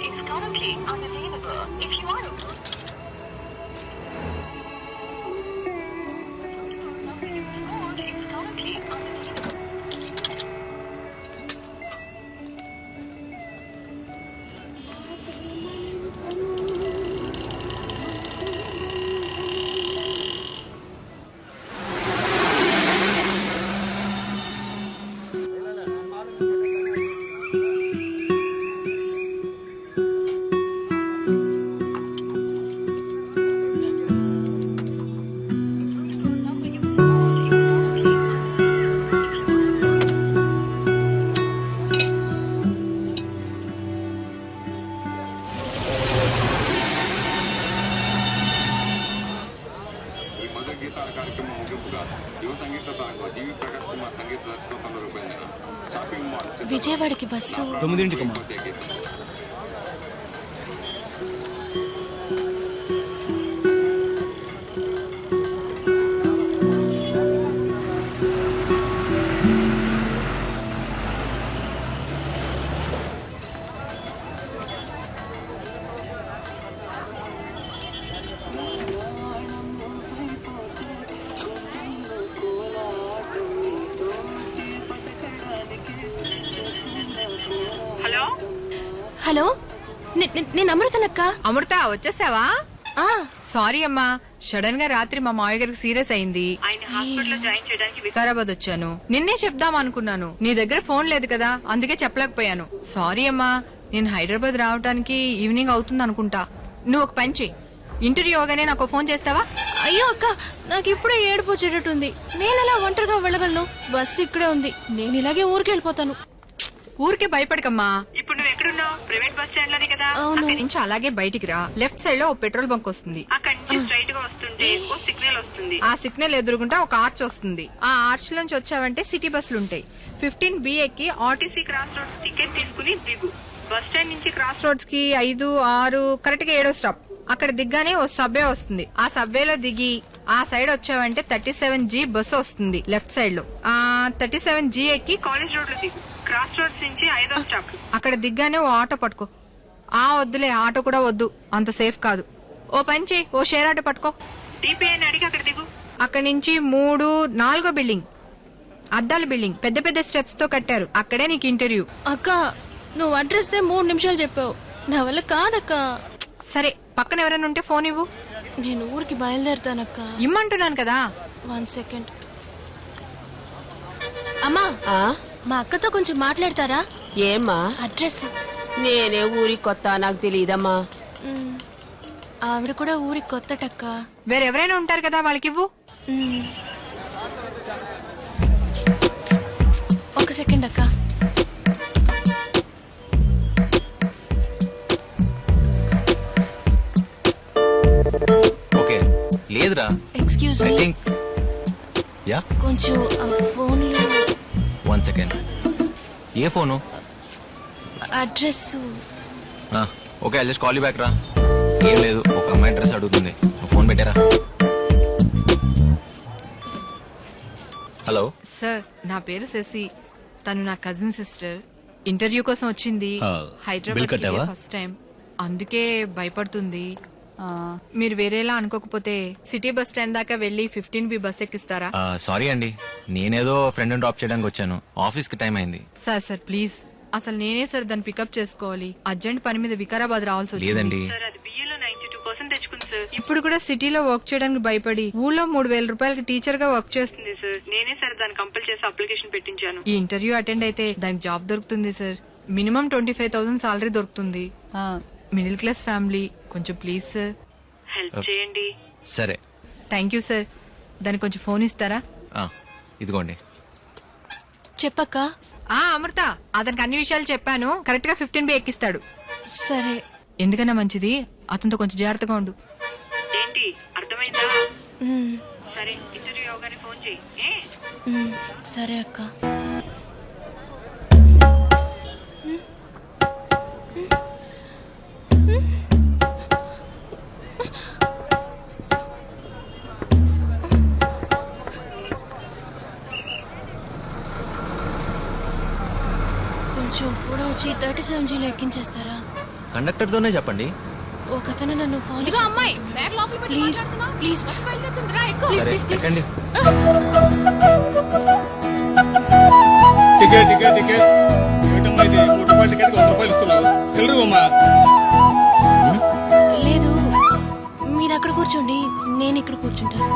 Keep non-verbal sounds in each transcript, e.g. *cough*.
is currently unavailable. If you are మధుర గీతాల కార్యక్రమం ముగింపుగా యువ సంగీత తారకులు జీవి ప్రకాష్ కుమార్ సంగీత దర్శకత్వంలో రూపొందిన షాపింగ్ మాల్ విజయవాడకి బస్సు తొమ్మిదింటికమ్మా హలో? నే- నే- నేను అమృతనక్క? అమృత వచ్చేసావా? ఆ, సారీ అమ్మా సడన్గా రాత్రి మా మావయ్య గారికి సీరియస్ అయింది. వికారాబాద్ వచ్చాను. నిన్నే చెప్దాం అనుకున్నాను. నీ దగ్గర ఫోన్ లేదు కదా అందుకే చెప్పలేకపోయాను. సారీ అమ్మా నేను హైదరాబాద్ రావడానికి ఈవినింగ్ అవుతుంది అనుకుంటా. నువ్వు ఒక పని చెయ్యి ఇంటర్వ్యూ అవగానే నాకు ఫోన్ చేస్తావా? అయ్యో అక్క నాకు ఇప్పుడే ఏడుపు వచ్చేటట్టుంది. నేను ఎలా ఒంటరిగా వెళ్ళగలను? బస్సు ఇక్కడే ఉంది. నేను ఇలాగే ఊరికి వెళ్ళిపోతాను. ఊరికే భయపడకమ్మా. ఇప్పుడు నువ్వు ఎక్కడున్నావు? ప్రైవేట్ బస్ స్టాండ్లోనే కదా? అవును. అక్కడి నుంచి అలాగే బయటికి రా. లెఫ్ట్ సైడ్లో ఓ పెట్రోల్ బంక్ వస్తుంది. అక్కడి నుంచి స్ట్రైట్గా వస్తుంటే ఓ సిగ్నల్ వస్తుంది. ఆ సిగ్నల్ ఎదురుగుంటా ఒక ఆర్చ్ వస్తుంది. ఆ ఆర్చ్ నుంచి వచ్చావంటే సిటీ బస్సులు ఉంటాయి. ఫిఫ్టీన్ బి ఎక్కి RT RTC cross roads ticket తీసుకుని దిగు. బస్ స్టాండ్ నుంచి క్రాస్ రోడ్స్కి ఐదు ఆరు కరెక్ట్గా ఏడో స్టాప్. అక్కడ దిగ్గానే ఓ సబ్వే వస్తుంది. ఆ సబ్వేలో దిగి ఆ సైడ్ వచ్చావంటే థర్టీ సెవెన్ జీ బస్సు వస్తుంది లెఫ్ట్ సైడ్లో ఆ థర్టీ సెవెన్ జీ ఎక్కి కాలేజ్ రోడ్లో దిగు. క్రాస్ రోడ్స్ నుంచి ఐదో స్టాప్. అక్కడ దిగ్గానే ఓ ఆటో పట్టుకో. ఆ వద్దులే ఆటో కూడా వద్దు. అంత సేఫ్ కాదు. ఓ పని చేయి ఓ షేర్ ఆటో పట్టుకో. డిపిఐ అని అడిగి అక్కడ దిగు. అక్కడి నుంచి మూడు నాలుగో బిల్డింగ్. అద్దాల బిల్డింగ్. పెద్ద పెద్ద స్టెప్స్తో కట్టారు. అక్కడే నీకు ఇంటర్వ్యూ. అక్క నువ్వు అడ్రస్ మూడు నిమిషాలు చెప్పావు. నా వల్ల కాదక్క. సరే పక్కన ఎవరైనా ఉంటే ఫోన్ ఇవ్వు. నేను ఊరికి బయలుదేరుతానక్క. ఇమ్మంటున్నాను కదా. వన్ సెకండ్ అమ్మా ఆ? మా అక్కతో కొంచెం మాట్లాడతారా? ఏమ్మా? అడ్రస్. నేనే ఊరి కొత్త నాకు తెలియదమ్మా ఆవిడ కూడా ఊరికి కొత్తటక్క. వేరెవరైనా ఉంటారు కదా వాళ్ళకి ఇవ్వు. ఒక సెకండ్ అక్క. లేదురా. Excuse I me think yeah కొంచెం ఆ ఫోన్లో వన్ సెకండ్ ఏ phone? Address okay I just call back రా. ఏం లేదు ఒక అమ్మాయి అడ్రస్ అడుగుతుంది. నువ్వు ఫోన్ పెట్టారా. హలో సార్ నా పేరు శశి. తను నా కజిన్ సిస్టర్ ఇంటర్వ్యూ కోసం వచ్చింది. ఆ, బిల్ కట్టావా? హైదరాబాద్ ఫస్ట్ టైం అందుకే భయపడుతుంది. మీరు వేరేలా అనుకోకపోతే సిటీ బస్ స్టాండ్ దాకా వెళ్ళి ఫిఫ్టీన్ బి బస్ ఎక్కిస్తారా? సారీ అండి. నేనేదో ఫ్రెండ్ డ్రాప్ చేయడానికి వచ్చాను. ఆఫీస్కి టైం అయింది. సార్ సార్ ప్లీజ్ అసలు నేనే సార్ దాన్ని పికప్ చేసుకోవాలి. అర్జెంట్ పని మీద వికారాబాద్ రావాల్సి వచ్చింది. లేదండి. ఇప్పుడు కూడా సిటీలో వర్క్ చేయడానికి భయపడి ఊళ్ళో మూడు వేల రూపాయలకి టీచర్గా వర్క్ చేస్తుంది సార్. నేనే సార్ దాన్ని కంపల్ చేసి అప్లికేషన్ పెట్టించాను. ఈ ఇంటర్వ్యూ అటెండ్ అయితే దానికి జాబ్ దొరుకుతుంది sir. Minimum twenty five thousand salary దొరుకుతుంది మిడిల్ క్లాస్ ఫ్యామిలీ కొంచెం ప్లీజ్ సార్ హెల్ప్ చేయండి. సరే. థ్యాంక్ యూ సార్ దానికి కొంచెం ఫోన్ ఇస్తారా? ఆ, ఇదిగోండి. చెప్పక్క. ఆ అమృత అతనికి అన్ని విషయాలు చెప్పాను. కరెక్ట్గా ఫిఫ్టీన్ బి ఎక్కిస్తాడు. సరే. ఎందుకన్నా మంచిది? అతనితో కొంచెం జాగ్రత్తగా ఉండు. ఏంటి? అర్థమైందా? సరే ఇంటర్వ్యూ అవగానే ఫోన్ చేయి ఏ? సరే అక్క. వచ్చి థర్టీ సెవెన్ జీలో ఎక్కించేస్తారా కండక్టర్ తోనే చెప్పండి. ఒకతను నన్ను ఫాలో ఇదిగో అమ్మాయి బ్యాగ్ లోపల please? Please. Please please please. ఎక్కండి. Ticket ticket ticket. ఏమిటమ్మా ఇది? మూడు రూపాయల టికెట్ వంద రూపాయలు ఇస్తున్నావు చిల్లరు అమ్మా లేదు మీరు అక్కడ కూర్చోండి నేను ఇక్కడ కూర్చుంటాను.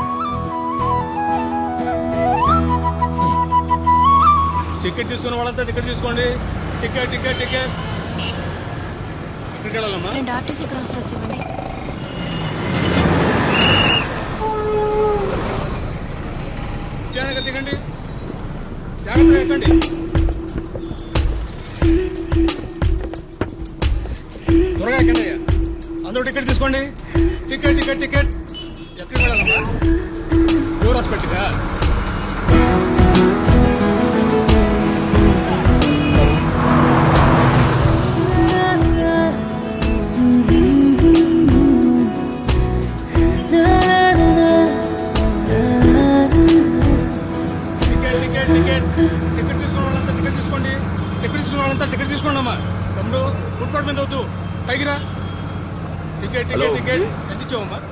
టికెట్ తీసుకున్న వాళ్ళంతా టికెట్ తీసుకోండి. Ticket ticket ticket. ఎక్కడికి వెళ్ళాలమ్మా? రెండు ఆర్టీసీ క్రాస్ రోడ్స్ ఇవ్వండి జాగ్రత్తగా దిగండి. జాగ్రత్తగా ఎక్కండి. త్వరగా ఎక్కండి అయ్యా. అందరూ టికెట్ తీసుకోండి. Ticket ticket ticket. ఎక్కడికి వెళ్ళాలమ్మా? టూర్ హాస్పిటల్గా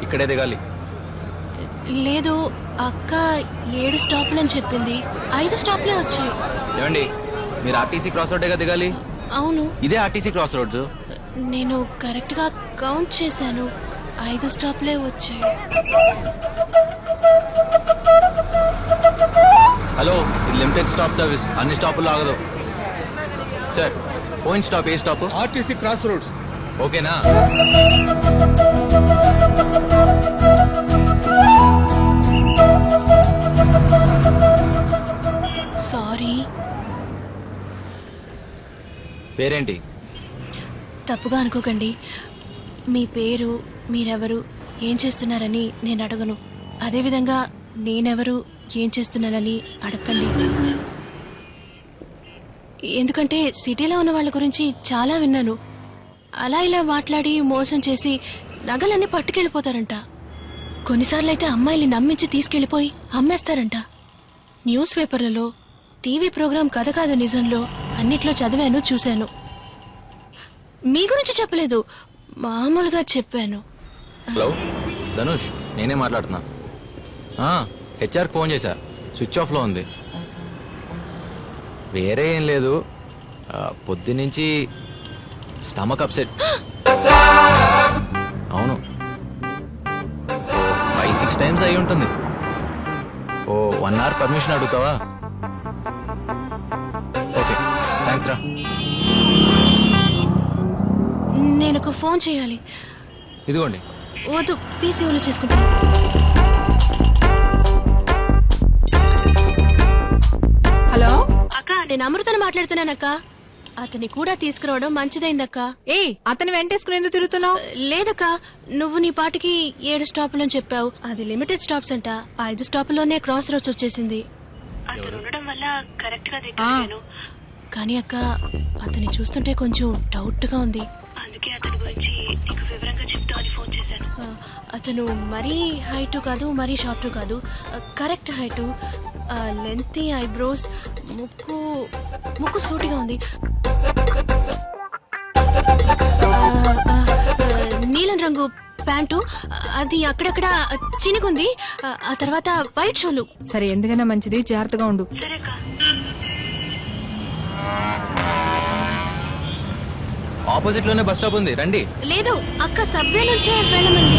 ఇక్కడే దిగాలి లేదు అక్క ఏడు స్టాప్లు అని చెప్పింది. ఐదు స్టాప్లే వచ్చాయి. ఏమండి మీరు ఆర్టీసీ క్రాస్ రోడ్డేగా దిగాలి? అవును. ఇదే ఆర్టీసీ క్రాస్ రోడ్స్ నేను కరెక్ట్గా కౌంట్ చేశాను. ఐదు స్టాప్లే వచ్చాయి. హలో ఇది లిమిటెడ్ స్టాప్ సర్వీస్. అన్ని స్టాపుల్లో ఆగదు. సార్ పోయిన స్టాప్ ఏ స్టాప్? RTC cross roads. ఓకేనా? సారీ. పేరేంటి? తప్పుగా అనుకోకండి. మీ పేరు మీరెవరు ఏం చేస్తున్నారని నేను అడగను. అదేవిధంగా నేనెవరు ఏం చేస్తున్నానని అడగండి ఎందుకంటే సిటీలో ఉన్న వాళ్ళ గురించి చాలా విన్నాను. అలా ఇలా మాట్లాడి మోసం చేసి నగలన్నీ పట్టుకెళ్ళిపోతారంట. కొన్నిసార్లు అయితే అమ్మాయిల్ని నమ్మించి తీసుకెళ్ళిపోయి అమ్మేస్తారంట. న్యూస్ పేపర్లలో టీవీ ప్రోగ్రాం కథ కాదు నిజంలో అన్నిట్లో చదివాను చూశాను. మీ గురించి చెప్పలేదు మామూలుగా చెప్పాను. హలో ధనుష్ నేనే మాట్లాడుతున్నా. హెచ్ఆర్కి ఫోన్ చేశా స్విచ్ ఆఫ్లో ఉంది. వేరే ఏం లేదు పొద్దునుంచి స్టమక్ అప్సెట్. *gasps* అవును. ఫైవ్ సిక్స్ టైమ్స్ అయి ఉంటుంది. ఓ వన్ అవర్ పర్మిషన్ అడుగుతావా? ఓకే థ్యాంక్స్ రా. నేను ఒక ఫోన్ చేయాలి. ఇదిగోండి. వద్దు పీసీఓలో చేసుకుంటాను హలో? అక్క. నేను అమృతను మాట్లాడుతున్నానక్క. అతన్ని కూడా తీసుకురావడం మంచిదైందక్క. ఏ అతని వెంటేసుకుని ఎందుకు తిరుగుతున్నావు? లేదక్క నువ్వు నీ పాటికి ఏడు స్టాపులు అని చెప్పావు. అది లిమిటెడ్ స్టాప్స్ అంట. ఐదు స్టాపుల్లోనే క్రాస్ రోడ్స్ వచ్చేసింది. అతను ఉండడం వల్ల కరెక్ట్గా దిగాను కానీ అక్క అతన్ని చూస్తుంటే కొంచెం డౌట్గా ఉంది. అందుకే అతని గురించి నీకు వివరంగా చెప్తామని ఫోన్ చేశాను. ఆ, అతను మరీ హైట్ కాదు మరీ షార్ట్ కాదు. Correct height. లెంతీ ఐబ్రోస్ ముక్కు ముక్కు సూటిగా ఉంది. నీలం రంగు ప్యాంటు అది అక్కడక్కడ చినుకుంది ఆ, ఆ తర్వాత వైట్ షోలు. సరే ఎందుకైనా మంచిది. జాగ్రత్తగా ఉండు. సరే అక్క ఆపోజిట్లోనే బస్ స్టాప్ ఉంది. రండి. లేదు అక్క సబ్వే నుంచే వెళ్ళమంది.